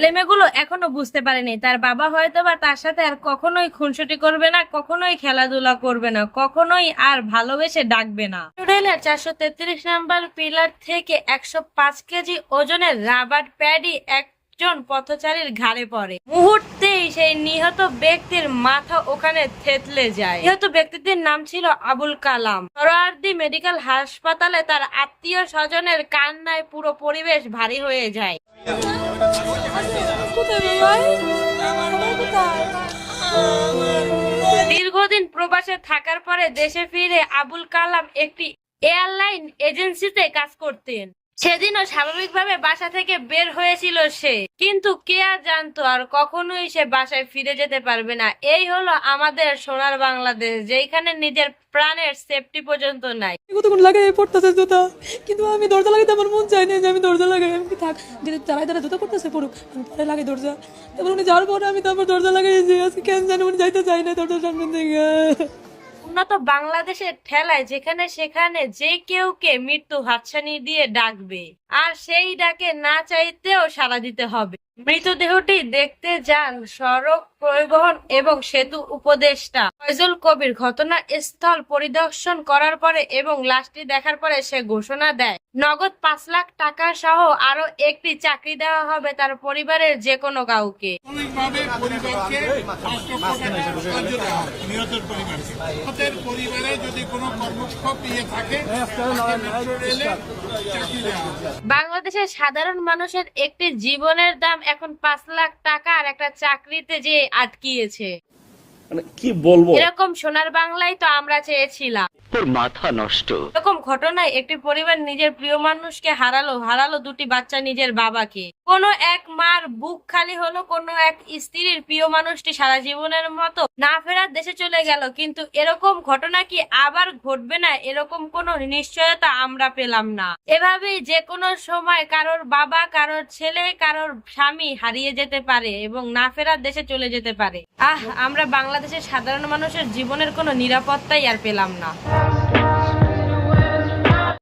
ছেলেমেয়েগুলো এখনও বুঝতে পারেনি। তার বাবা হয়তো বা তার সাথে আর কখনোই খুনসুটি করবে না, কখনোই খেলাধুলা করবে না, কখনোই আর ভালোবেসে ডাকবে না। চারশো তেত্রিশ নাম্বার পিলার থেকে একশো পাঁচ কেজি ওজনের রাবার প্যাডি একজন পথচারীর ঘাড়ে পড়ে। মুহূর্তেই সেই নিহত ব্যক্তির মাথা ওখানে থেতলে যায়। নিহত ব্যক্তিটির নাম ছিল আবুল কালাম। সরোয়ার্দি মেডিকেল হাসপাতালে তার আত্মীয় স্বজনের কান্নায় পুরো পরিবেশ ভারী হয়ে যায়। দীর্ঘদিন প্রবাসে থাকার পরে দেশে ফিরে আবুল কালাম একটি এয়ারলাইন এজেন্সিতে কাজ করতেন। সেদিনও স্বাভাবিকভাবে বাসা থেকে বের হয়েছিল সে। কিন্তু কে আর জানতো আর কখনোই সে বাসায় ফিরে যেতে পারবে না। এই হলো আমাদের সোনার বাংলাদেশ যেখানে নিজের প্রাণের সেফটি পর্যন্ত নাই। কতক্ষণ লাগাই পড়তেছে জুতা? কিন্তু আমি দরজা লাগাইতে আমার মন চাই না যে আমি দরজা লাগাই, আমি থাক যদি তারাই তারা জুতা পড়তেছে পড়ুক, আমি পরে লাগাই দরজা। তারপর উনি যাওয়ার পরে আমি তারপর দরজা লাগাইছি, আজকে কেন জানি উনি যাইতে চাই না দরজার সামনে থেকে উন্নত বাংলাদেশের ঠেলায় যেখানে সেখানে যে কেউকে মৃত্যু হাতছানি দিয়ে ডাকবে। আর সেই ডাকে না চাইতেও সাড়া দিতে হবে। মৃতদেহটি দেখতে যান সড়ক পরিবহন এবং সেতু উপদেষ্টা। ফয়জুল কবির ঘটনা স্থল পরিদর্শন করার পরে এবং লাশটি দেখার পরে সে ঘোষণা দেয় নগদ পাঁচ লাখ টাকা সহ আরও একটি চাকরি দেওয়া হবে তার পরিবারের যে কোনো কাউকে বাংলাদেশের সাধারণ মানুষের একটি জীবনের দাম এখন পাঁচ লাখ টাকা আর একটা চাকরিতে যে আটকিয়েছে। মানে কি বলব? এরকম সোনার বাংলায় তো আমরা চেয়েছিলাম। তোর মাথা নষ্ট। এরকম ঘটনায় একটি পরিবার নিজের প্রিয় মানুষকে হারালো হারালো দুটি বাচ্চা নিজের বাবাকে। কোনো এক মার বুক খালি হলো, কোনো এক স্ত্রীর প্রিয় মানুষটি সারা জীবনের মতো না ফেরার দেশে চলে গেল। কিন্তু এরকম ঘটনা কি আবার ঘটবে না? এরকম কোনো নিশ্চয়তা আমরা পেলাম না। এভাবেই যে কোনো সময় কারোর বাবা, কারোর ছেলে, কারোর স্বামী হারিয়ে যেতে পারে এবং না ফেরার দেশে চলে যেতে পারে। আহ, আমরা বাংলাদেশের সাধারণ মানুষের জীবনের কোনো নিরাপত্তাই আর পেলাম না।